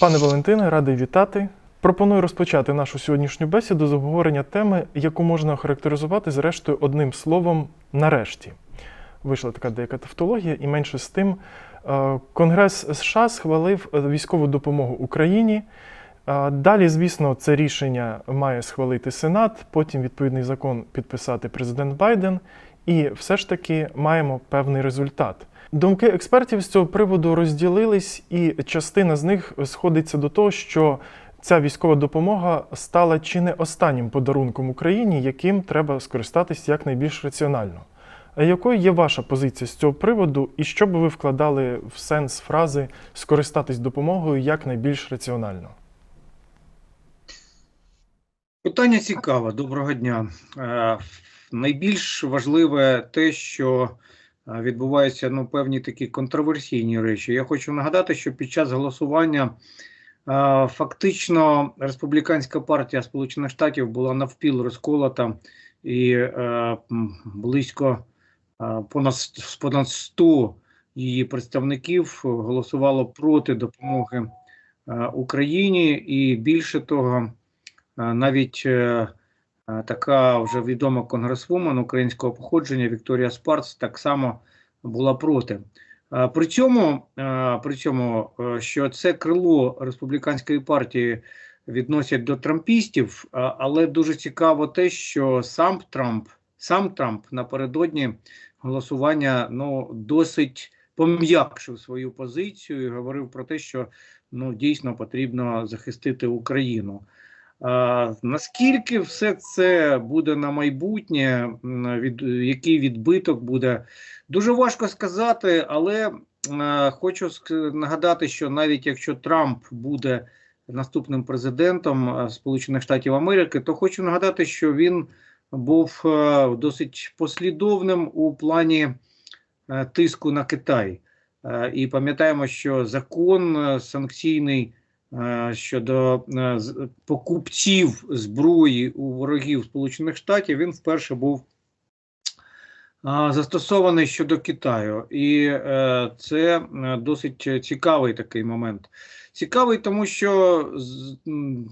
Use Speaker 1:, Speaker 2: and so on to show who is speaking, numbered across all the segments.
Speaker 1: Пане Валентине, радий вітати. Пропоную розпочати нашу сьогоднішню бесіду з обговорення теми, яку можна охарактеризувати зрештою одним словом нарешті. Вийшла така деяка тавтологія, і менше з тим, е, Конгрес США схвалив е, військову допомогу Україні. Е, Далі, звісно, це рішення має схвалити Сенат, потім відповідний закон підписати президент Байден, і все ж таки маємо певний результат. Думки експертів з цього приводу розділились, і частина з них сходиться до того, що ця військова допомога стала чи не останнім подарунком Україні, яким треба скористатись якнайбільш раціонально. А якою є ваша позиція з цього приводу, і що би ви вкладали в сенс фрази скористатись допомогою якнайбільш раціонально?
Speaker 2: Питання цікаве. Доброго дня. Е, найбільш важливе те, що відбуваються ну, певні такі контроверсійні речі. Я хочу нагадати, що під час голосування е, фактично республіканська партія Сполучених Штатів була навпіл розколота і е, близько е, понад, понад 100 її представників голосувало проти допомоги е, Україні, і більше того. Е, Навіть е, е, така вже відома конгресвумен українського походження Вікторія Спарц так само була проти. При цьому, при цьому, е, що це крило республіканської партії відносять до трампістів, але дуже цікаво те, що сам Трамп, сам Трамп напередодні голосування ну досить пом'якшив свою позицію і говорив про те, що ну дійсно потрібно захистити Україну. Наскільки все це буде на майбутнє, від, який відбиток буде, дуже важко сказати, але хочу нагадати, що навіть якщо Трамп буде наступним президентом Сполучених Штатів Америки, то хочу нагадати, що він був досить послідовним у плані тиску на Китай. І пам'ятаємо, що закон санкційний щодо е, покупців зброї у ворогів Сполучених Штатів, він вперше був застосований щодо Китаю, і е, це е, досить цікавий такий момент. Цікавий, тому що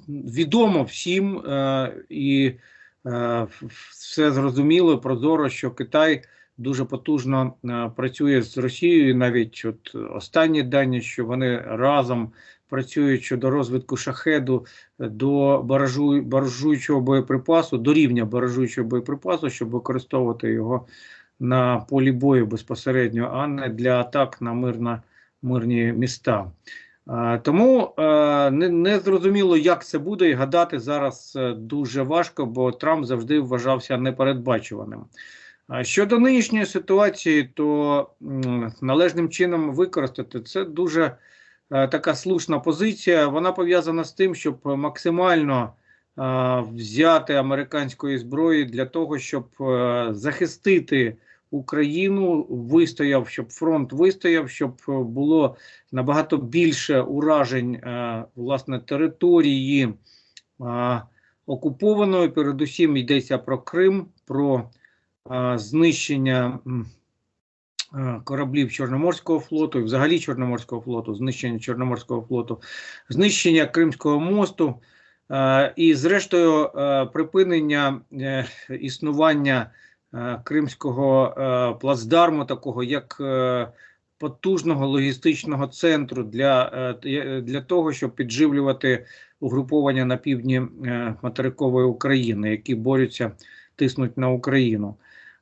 Speaker 2: відомо всім е, і е, все зрозуміло, прозоро, що Китай дуже потужно е, працює з Росією. Навіть от останні дані, що вони разом працюють щодо розвитку шахеду до баражу, баражуючого боєприпасу, до рівня баражуючого боєприпасу, щоб використовувати його на полі бою безпосередньо, а не для атак на мирна, мирні міста. Тому е, не, не зрозуміло, як це буде, і гадати зараз е, дуже важко, бо Трамп завжди вважався непередбачуваним. Щодо нинішньої ситуації, то належним чином використати це дуже е, така слушна позиція. Вона пов'язана з тим, щоб максимально е, взяти американської зброї для того, щоб е, захистити Україну, вистояв, щоб фронт вистояв, щоб е, було набагато більше уражень е, власне території е, окупованої. Передусім йдеться про Крим, про е, знищення. Е, Кораблів Чорноморського флоту і взагалі Чорноморського флоту, знищення Чорноморського флоту, знищення Кримського мосту е, і, зрештою, е, припинення існування Кримського плацдарму, такого як потужного логістичного центру для, для того, щоб підживлювати угруповання на півдні материкової України, які борються, тиснуть на Україну.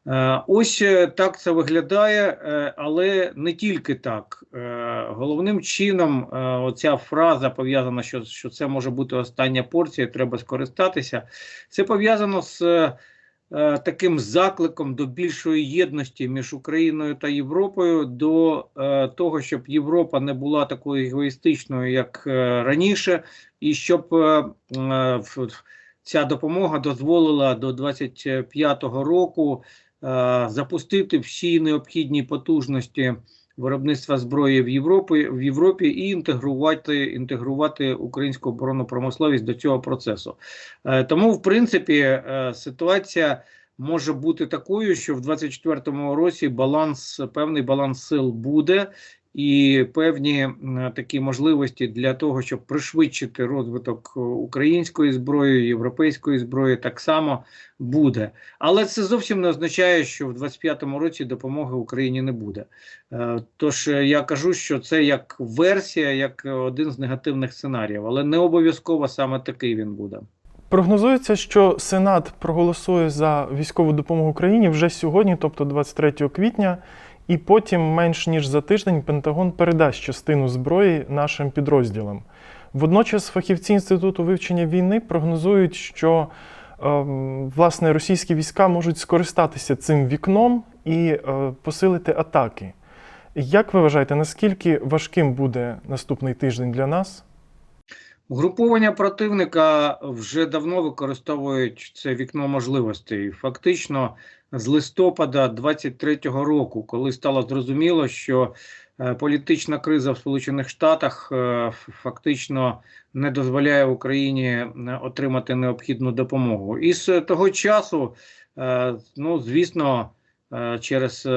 Speaker 2: Е, Ось е, так це виглядає, е, але не тільки так. Головним чином, оця фраза пов'язана, що, що це може бути остання порція, треба скористатися. Це пов'язано з таким закликом до більшої єдності між Україною та Європою, до того, щоб Європа не була такою егоїстичною, як раніше, і щоб ця допомога дозволила до 25-го року запустити всі необхідні потужності виробництва зброї в Європі, в Європі і інтегрувати, інтегрувати українську оборонну промисловість до цього процесу. Е, Тому, в принципі, е, ситуація може бути такою, що в 24-му році баланс, певний баланс сил буде, і певні такі можливості для того, щоб пришвидшити розвиток е, української зброї, європейської зброї, так само буде. Але це зовсім не означає, що в 25-му році допомоги Україні не буде. Е, Тож е, я кажу, що це як версія, як один з негативних сценаріїв, але не обов'язково саме такий він буде.
Speaker 1: Прогнозується, що Сенат проголосує за військову допомогу Україні вже сьогодні, тобто 23 квітня, і потім, менш ніж за тиждень, Пентагон передасть частину зброї нашим підрозділам. Водночас фахівці Інституту вивчення війни прогнозують, що ем, власне російські війська можуть скористатися цим вікном і е, посилити атаки. Як ви вважаєте, наскільки важким буде наступний тиждень для нас?
Speaker 2: Угруповання противника вже давно використовують це вікно можливостей. Фактично, з листопада 23-го року, коли стало зрозуміло, що е, політична криза в Сполучених Штатах е, фактично не дозволяє Україні е, отримати необхідну допомогу. І з того часу, ну звісно, через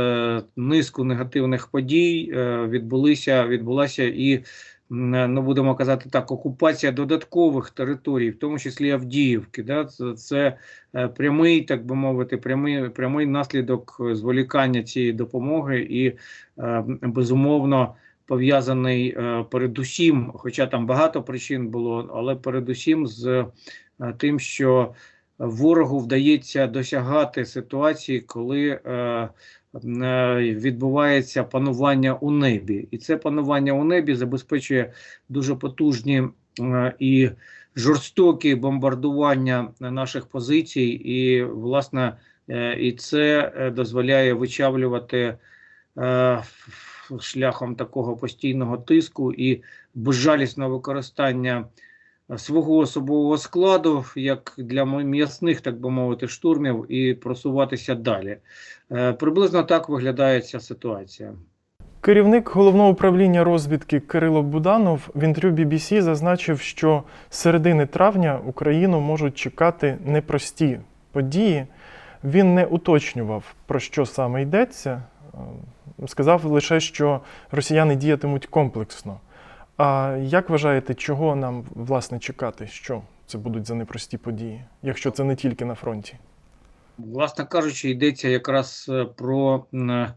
Speaker 2: низку негативних подій відбулися відбулася і ну будемо казати так, окупація додаткових територій, в тому числі Авдіївки. Да? Це, це е, прямий, так би мовити, прямий, прямий наслідок зволікання цієї допомоги і е, безумовно пов'язаний е, передусім, хоча там багато причин було, але передусім з тим, що ворогу вдається досягати ситуації, коли відбувається панування у небі, і це панування у небі забезпечує дуже потужні е, і жорстокі бомбардування наших позицій, і власне е, і це е, дозволяє вичавлювати е, шляхом такого постійного тиску і безжалісного використання свого особового складу, як для м'ясних, так би мовити, штурмів, і просуватися далі. Е, Приблизно так виглядає ця ситуація.
Speaker 1: Керівник головного управління розвідки Кирило Буданов в інтерв'ю BBC зазначив, що з середини травня Україну можуть чекати непрості події. Він не уточнював, про що саме йдеться. Е, Сказав лише, що росіяни діятимуть комплексно. А як вважаєте, чого нам власне чекати? Що це будуть за непрості події, якщо це не тільки на фронті?
Speaker 2: Власне кажучи, йдеться якраз е, про е,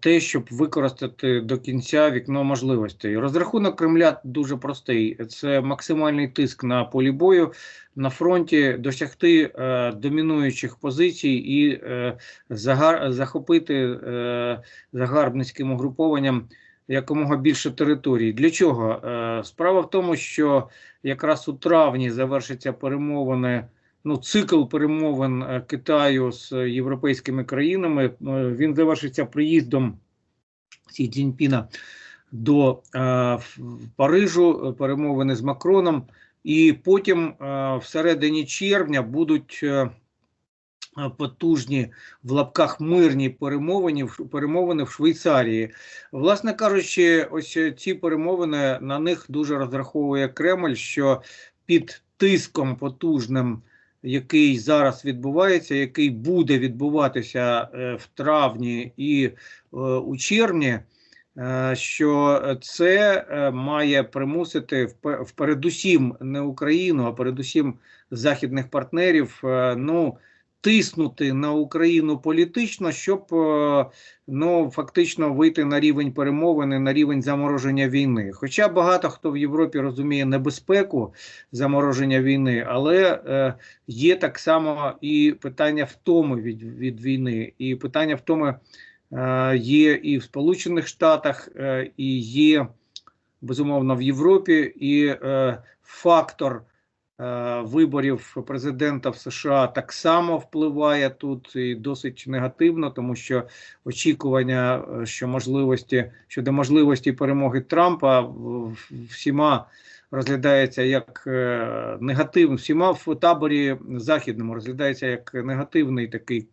Speaker 2: те, щоб використати до кінця вікно можливостей. Розрахунок Кремля дуже простий: це максимальний тиск на полі бою на фронті, досягти е, домінуючих позицій і е, захопити загарбницьким угрупованням якомога більше територій. Для чого? Е, справа в тому, що якраз у травні завершаться перемовини ну, цикл перемовин е, Китаю з європейськими країнами. Е, Він завершиться приїздом Сі Цзіньпіна до е, в- в Парижу, перемовини з Макроном, і потім е, всередині червня будуть. Потужні в лапках мирні перемовини, перемовини в Швейцарії. Власне кажучи, ось е, ці перемовини на них дуже розраховує Кремль, що під тиском потужним який зараз відбувається, який буде відбуватися е, в травні і е, у червні, е, що це е, має примусити впередусім не Україну, а передусім західних партнерів. е, Ну тиснути на Україну політично, щоб е, ну фактично вийти на рівень перемовини, на рівень замороження війни. Хоча багато хто в Європі розуміє небезпеку замороження війни, але е, є так само і питання втоми від, від війни, і питання втоми е, є і в Сполучених Штатах, е, і є безумовно в Європі, і е, фактор. Е, Виборів президента в США так само впливає тут і досить негативно, тому що очікування, е, що можливості щодо можливості перемоги Трампа всіма розглядається як е, негативно, всіма в таборі західному розглядається як негативний такий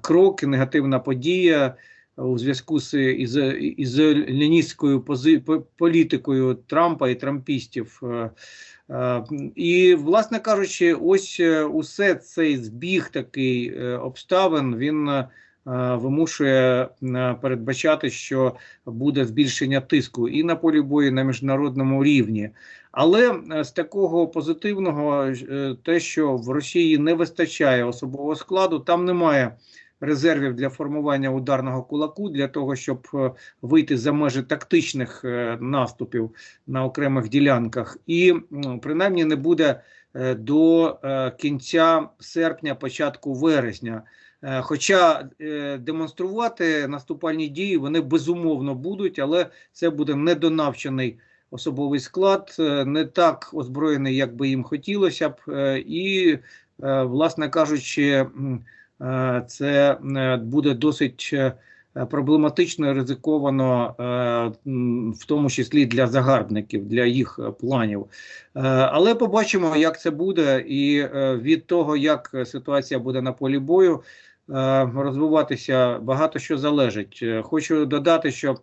Speaker 2: крок, негативна подія у зв'язку з із, ізоляністською пози, політикою Трампа і трампістів. Е, е, І, власне кажучи, ось е, усе цей збіг такий обставин він вимушує передбачати, що буде збільшення тиску і на полі бою, і на міжнародному рівні. Але з такого позитивного, те, що в Росії не вистачає особового складу, там немає резервів для формування ударного кулаку для того, щоб е, вийти за межі тактичних е, наступів на окремих ділянках, і принаймні не буде е, до кінця серпня, початку вересня. Хоча демонструвати наступальні дії вони безумовно будуть, але це буде недонавчений особовий склад, не так озброєний, як би їм хотілося б, і, власне кажучи, це е, буде досить е, проблематично ризиковано, е, в тому числі для загарбників, для їх е, планів. Е, Але побачимо, як це буде, і е, від того, як ситуація буде на полі бою, е, розвиватися багато що залежить. Е, Хочу додати, що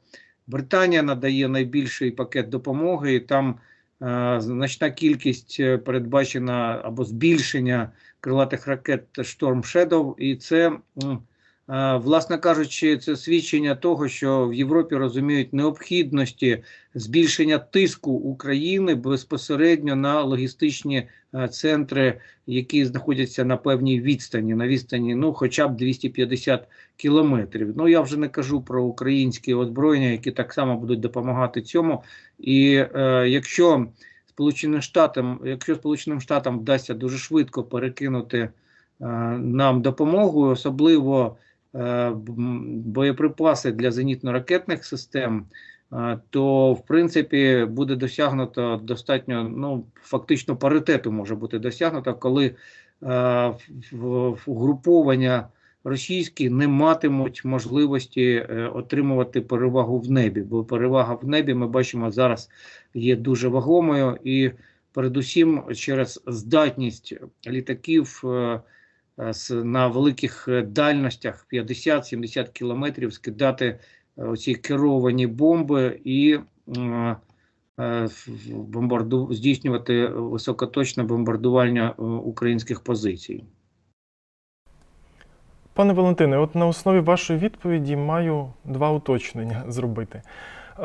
Speaker 2: Британія надає найбільший пакет допомоги, і там е, значна кількість е, передбачена або збільшення крилатих ракет Storm Shadow, і це, власне кажучи, це свідчення того, що в Європі розуміють необхідності збільшення тиску України безпосередньо на логістичні центри, які знаходяться на певній відстані, на відстані, ну, хоча б 250 кілометрів. Ну я вже не кажу про українські озброєння, які так само будуть допомагати цьому. І е, якщо Сполученим Штатам, якщо Сполученим Штатам вдасться дуже швидко перекинути е, нам допомогу, особливо е, боєприпаси для зенітно-ракетних систем, е, то в принципі буде досягнуто достатньо, ну фактично паритету може бути досягнуто, коли е, вгруповання російські не матимуть можливості е, отримувати перевагу в небі, бо перевага в небі ми бачимо зараз є дуже вагомою, і передусім через здатність літаків е, е, на великих дальностях 50-70 кілометрів скидати е, оці керовані бомби і бомбарду здійснювати високоточне бомбардування українських позицій.
Speaker 1: Пане Валентине, от на основі вашої відповіді маю два уточнення зробити.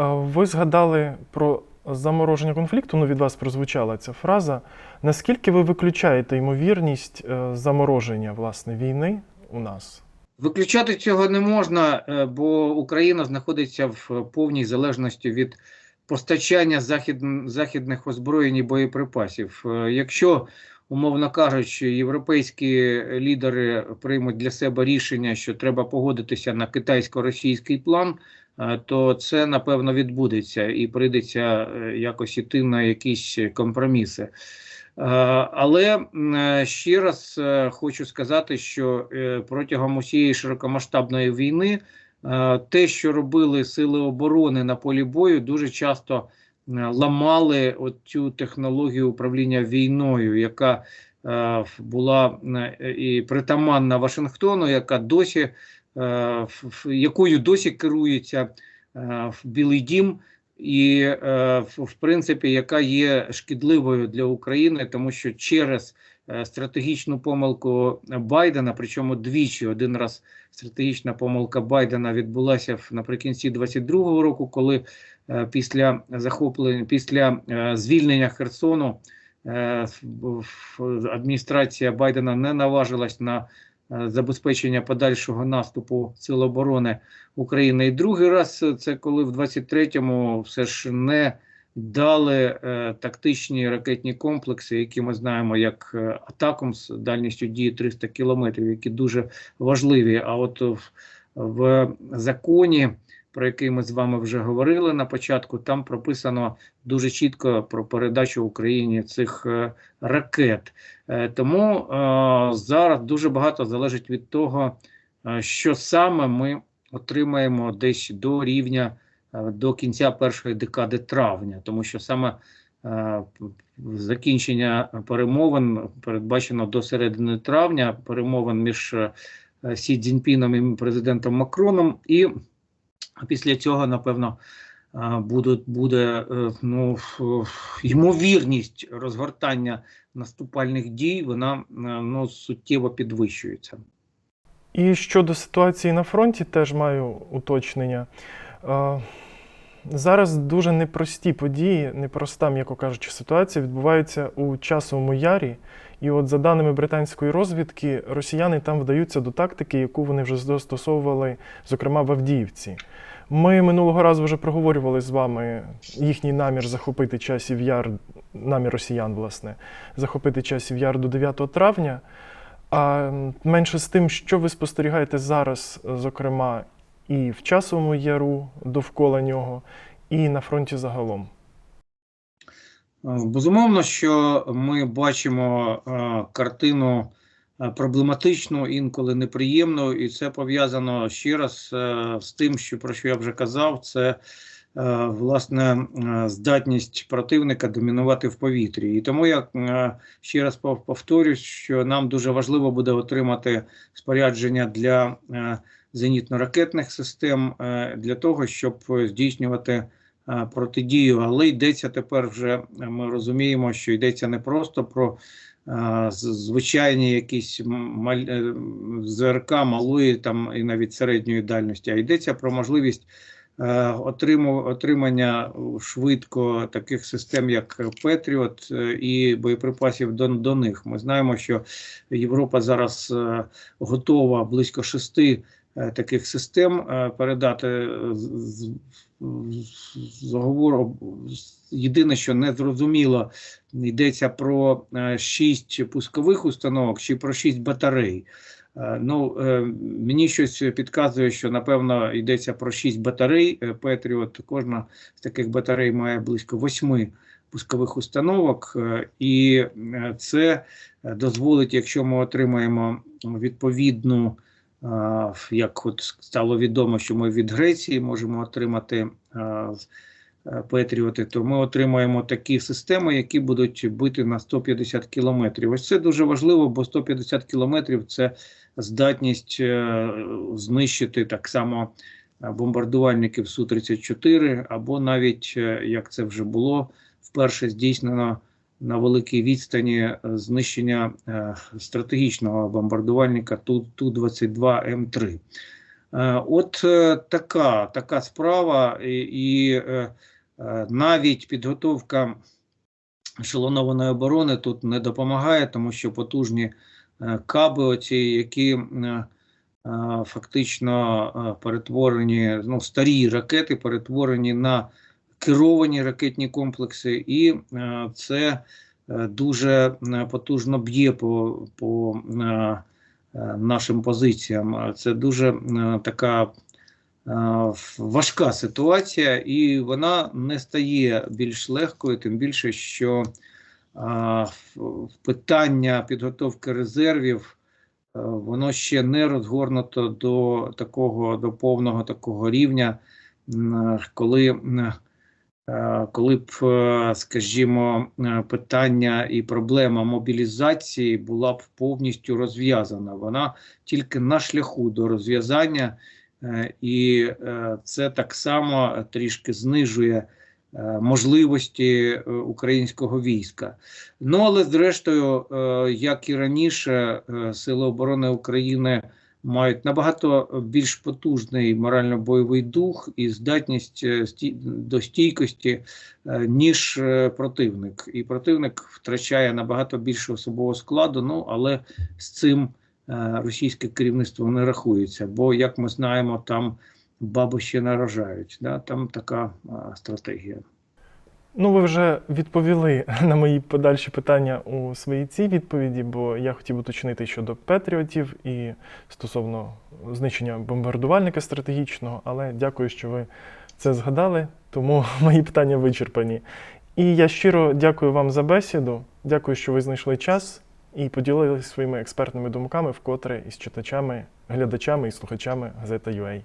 Speaker 1: Ви згадали про замороження конфлікту, ну від вас прозвучала ця фраза. Наскільки ви виключаєте ймовірність е, замороження власне війни у нас?
Speaker 2: Виключати цього не можна, е, бо Україна знаходиться в повній залежності від постачання захід, західних озброєнь і боєприпасів. Е, Якщо, умовно кажучи, європейські лідери приймуть для себе рішення, що треба погодитися на китайсько-російський план, то це напевно відбудеться і прийдеться е, якось іти на якісь компроміси. Е, Але е, ще раз е, хочу сказати, що е, протягом усієї широкомасштабної війни е, те, що робили сили оборони на полі бою, дуже часто е, ламали цю технологію управління війною, яка е, була е, і притаманна Вашингтону, яка досі е, якою досі керується е, в Білий Дім і, е, в, принципі, яка є шкідливою для України, тому що через е, стратегічну помилку Байдена, причому двічі, один раз стратегічна помилка Байдена відбулася наприкінці 22-го року, коли е, після захоплення, після е, звільнення Херсону е, адміністрація Байдена не наважилась на е, забезпечення подальшого наступу Сил оборони України. І другий раз е, це коли в 23-му все ж не дали е, тактичні ракетні комплекси, які ми знаємо як е, атаком з дальністю дії 300 кілометрів, які дуже важливі. А от в, в законі, про який ми з вами вже говорили на початку, там прописано дуже чітко про передачу Україні цих е, ракет. Е, тому е, зараз дуже багато залежить від того, що саме ми отримаємо десь до рівня до кінця першої декади травня, тому що саме закінчення перемовин передбачено до середини травня, перемовин між Сі Цзіньпіном і президентом Макроном, і після цього, напевно, е, будуть, буде е, ну, ймовірність розгортання наступальних дій, вона е, ну, суттєво підвищується.
Speaker 1: І щодо ситуації на фронті, теж маю уточнення. Е, Зараз дуже непрості події, непроста, м'яко кажучи, ситуація відбуваються у часовому ярі. І от за даними британської розвідки, росіяни там вдаються до тактики, яку вони вже застосовували, зокрема в Авдіївці. Ми минулого разу вже проговорювали з вами їхній намір захопити часів яр, намір росіян, власне, захопити часів яр до 9 травня. А менше з тим, що ви спостерігаєте зараз, зокрема, і в часовому яру довкола нього, і на фронті загалом.
Speaker 2: Е, Безумовно, що ми бачимо е, картину е, проблематичну, інколи неприємну, і це пов'язано ще раз е, з тим, що про що я вже казав, це е, власне здатність противника домінувати в повітрі. І тому я ще раз пов- повторюсь, що нам дуже важливо буде отримати спорядження для зенітно-ракетних систем для того, щоб здійснювати протидію, але йдеться тепер вже. Ми розуміємо, що йдеться не просто про звичайні якісь маль- е, ЗРК малої там і навіть середньої дальності, а йдеться про можливість е, отриму, отримання швидко таких систем, як Петріот е, і боєприпасів до, до них. Ми знаємо, що Європа зараз готова близько шести таких систем передати з- з- з оговору. Єдине, що не зрозуміло, йдеться про е, шість пускових установок чи про шість батарей. Е, Ну, е, мені щось підказує, що напевно йдеться про шість батарей. Петріот. Кожна з таких батарей має близько восьми пускових установок, і це дозволить, якщо ми отримаємо відповідну, як от стало відомо, що ми від Греції можемо отримати е, Петріоти, то ми отримаємо такі системи, які будуть бити на 150 кілометрів. Ось це дуже важливо, бо 150 кілометрів це здатність е, знищити так само е, бомбардувальників Су-34, або навіть, як це вже було, вперше здійснено на великій відстані е, знищення е, стратегічного бомбардувальника Ту- Ту-22М3. Е, От така, така справа, і, і навіть підготовка ешелонованої оборони тут не допомагає, тому що потужні каби, оці, які фактично перетворені, ну, старі ракети перетворені на керовані ракетні комплекси, і е, це е, дуже е, потужно б'є по, по нашим позиціям. Це дуже така важка ситуація, і вона не стає більш легкою, тим більше, що питання підготовки резервів воно ще не розгорнуто до такого до повного такого рівня, коли, коли б, е, скажімо, е, питання і проблема мобілізації була б повністю розв'язана. Вона тільки на шляху до розв'язання, е, і е, це так само трішки знижує е, можливості е, українського війська. Ну але зрештою, е, як і раніше, е, Сили оборони України мають набагато більш потужний морально-бойовий дух і здатність е, до стійкості, е, ніж е, противник. І противник втрачає набагато більше особового складу. Ну але з цим російське керівництво не рахується, бо як ми знаємо, там баби ще не рожають. Да? Там така стратегія.
Speaker 1: Ну, ви вже відповіли на мої подальші питання у своїй цій відповіді, бо я хотів уточнити щодо Петріотів і стосовно знищення бомбардувальника стратегічного, але дякую, що ви це згадали, тому мої питання вичерпані. І я щиро дякую вам за бесіду. Дякую, що ви знайшли час і поділилися своїми експертними думками вкотре із читачами, глядачами і слухачами газета UA.